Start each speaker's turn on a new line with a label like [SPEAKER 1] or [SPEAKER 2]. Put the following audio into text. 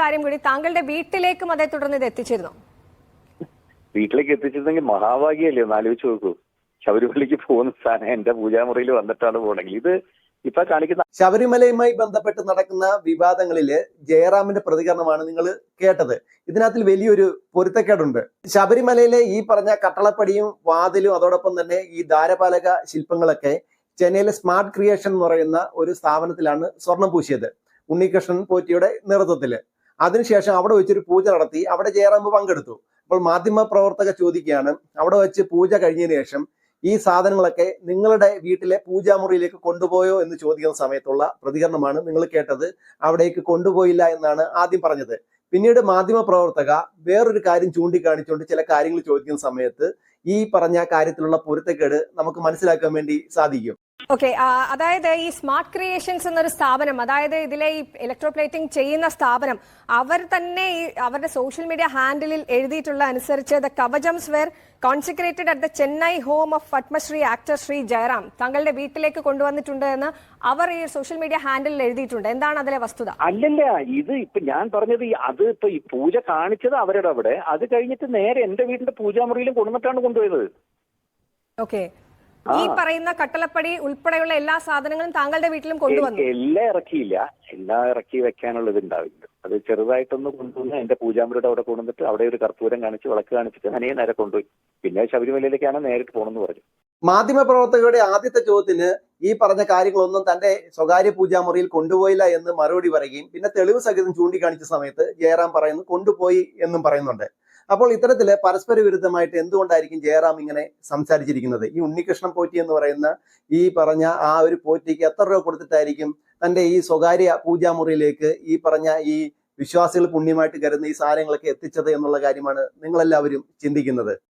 [SPEAKER 1] കാര്യം കൂടി താങ്കളുടെ വീട്ടിലേക്കും അതേ തുടർന്ന് ഇത് എത്തിച്ചിരുന്നു.
[SPEAKER 2] വീട്ടിലേക്ക് എത്തിച്ചിരുന്നെങ്കിൽ മഹാഭാഗ്യല്ലേ? ഒന്ന് ആലോചിച്ച് നോക്കൂ. ശബരിമലയ്ക്ക് പോകുന്ന സ്ഥാനം എന്റെ പൂജാമുറിയിൽ വന്നിട്ടാണ് പോകണമെങ്കിൽ ഇത് ഇപ്പൊ കാണിക്കുന്ന
[SPEAKER 3] ശബരിമലയുമായി ബന്ധപ്പെട്ട് നടക്കുന്ന വിവാദങ്ങളിൽ ജയറാമിന്റെ പ്രതികരണമാണ് നിങ്ങൾ കേട്ടത്. ഇതിനകത്തിൽ വലിയൊരു പൊരുത്തക്കേടുണ്ട്. ശബരിമലയിലെ ഈ പറഞ്ഞ കട്ടളപ്പടിയും വാതിലും അതോടൊപ്പം തന്നെ ഈ ദാരപാലക ശില്പങ്ങളൊക്കെ ചെന്നൈയിലെ സ്മാർട്ട് ക്രിയേഷൻ എന്ന് പറയുന്ന ഒരു സ്ഥാപനത്തിലാണ് സ്വർണം പൂശിയത്. ഉണ്ണികൃഷ്ണൻ പോറ്റിയുടെ നേതൃത്വത്തിൽ. അതിനുശേഷം അവിടെ വെച്ചൊരു പൂജ നടത്തി അവിടെ ജയറാം പങ്കെടുത്തു. അപ്പോൾ മാധ്യമ പ്രവർത്തക ചോദിക്കുകയാണ് അവിടെ വെച്ച് പൂജ കഴിഞ്ഞതിന് ശേഷം ഈ സാധനങ്ങളൊക്കെ നിങ്ങളുടെ വീട്ടിലെ പൂജാമുറിയിലേക്ക് കൊണ്ടുപോയോ എന്ന് ചോദിക്കുന്ന സമയത്തുള്ള പ്രതികരണമാണ് നിങ്ങൾ കേട്ടത്. അവിടേക്ക് കൊണ്ടുപോയില്ല എന്നാണ് ആദ്യം പറഞ്ഞത്. പിന്നീട് മാധ്യമ പ്രവർത്തക വേറൊരു കാര്യം ചൂണ്ടിക്കാണിച്ചുകൊണ്ട് ചില കാര്യങ്ങൾ ചോദിക്കുന്ന സമയത്ത് ഈ പറഞ്ഞ കാര്യത്തിലുള്ള പൊരുത്തക്കേട് നമുക്ക് മനസ്സിലാക്കാൻ വേണ്ടി സാധിക്കും.
[SPEAKER 1] ഓക്കെ അതായത് ഈ സ്മാർട്ട് ക്രിയേഷൻസ് എന്നൊരു സ്ഥാപനം അതായത് ഇതിലെ ഈ ഇലക്ട്രോപ്ലേറ്റിംഗ് ചെയ്യുന്ന സ്ഥാപനം അവർ തന്നെ ഈ അവരുടെ സോഷ്യൽ മീഡിയ ഹാൻഡിലിൽ എഴുതിയിട്ടുള്ള അനുസരിച്ച് the kavachams were consecrated at the Chennai home of Padma Shri actor Shri Jayaram തങ്ങളുടെ വീട്ടിലേക്ക് കൊണ്ടുവന്നിട്ടുണ്ട് എന്ന് അവർ ഈ സോഷ്യൽ മീഡിയ ഹാൻഡിലിൽ എഴുതിയിട്ടുണ്ട്. എന്താണ് അതിലെ വസ്തുത?
[SPEAKER 2] അല്ലല്ല ഇത് ഇപ്പൊ ഞാൻ പറഞ്ഞത് അത് ഇപ്പൊ ഈ പൂജ കാണിച്ചത് അവരുടെ അവിടെ. അത് കഴിഞ്ഞിട്ട് നേരെ എന്റെ വീടിന്റെ പൂജാമുറിയിലും കൊണ്ടുവന്നിട്ടാണ് കൊണ്ടുപോയത്.
[SPEAKER 1] ഓക്കെ ഈ പറയുന്ന കട്ടളപ്പടി ഉൾപ്പെടെയുള്ള എല്ലാ സാധനങ്ങളും താങ്കളുടെ വീട്ടിലും കൊണ്ടുവന്നു?
[SPEAKER 2] എല്ലാം ഇറക്കിയില്ല. എല്ലാം ഇറക്കി വെക്കാനുള്ള ഇത് ഉണ്ടാവില്ല അത് ചെറുതായിട്ടൊന്ന് കൊണ്ടുവന്ന് എന്റെ പൂജാമുറിയുടെ അവിടെ കൊണ്ടുവന്നിട്ട് അവിടെ ഒരു കർപ്പൂരം കാണിച്ച് വിളക്ക് കാണിച്ചിട്ട് അനേ നേരെ കൊണ്ടുപോയി. പിന്നെ ശബരിമലയിലേക്കാണ് നേരിട്ട് പോകണമെന്ന് പറഞ്ഞു.
[SPEAKER 3] മാധ്യമ പ്രവർത്തകരുടെ ആദ്യത്തെ ചോദ്യത്തിന് ഈ പറഞ്ഞ കാര്യങ്ങളൊന്നും തന്റെ സ്വകാര്യ പൂജാമുറിയിൽ കൊണ്ടുപോയില്ല എന്ന് മറുപടി പറയുകയും പിന്നെ തെളിവ് സഹിതം ചൂണ്ടിക്കാണിച്ച സമയത്ത് ജയറാം പറയുന്നു കൊണ്ടുപോയി എന്നും പറയുന്നുണ്ട്. അപ്പോൾ ഇത്തരത്തിൽ പരസ്പര വിരുദ്ധമായിട്ട് എന്തുകൊണ്ടായിരിക്കും ജയറാം ഇങ്ങനെ സംസാരിച്ചിരിക്കുന്നത്? ഈ ഉണ്ണികൃഷ്ണൻ പോറ്റി എന്ന് പറയുന്ന ഈ പറഞ്ഞ ആ ഒരു പോറ്റിക്ക് എത്ര രൂപ കൊടുത്തിട്ടായിരിക്കും തന്റെ ഈ സ്വകാര്യ പൂജാമുറിയിലേക്ക് ഈ പറഞ്ഞ ഈ വിശ്വാസികൾ പുണ്യമായിട്ട് കരുതുന്ന ഈ സാധനങ്ങളൊക്കെ എത്തിച്ചത് എന്നുള്ള കാര്യമാണ് നിങ്ങളെല്ലാവരും ചിന്തിക്കുന്നത്?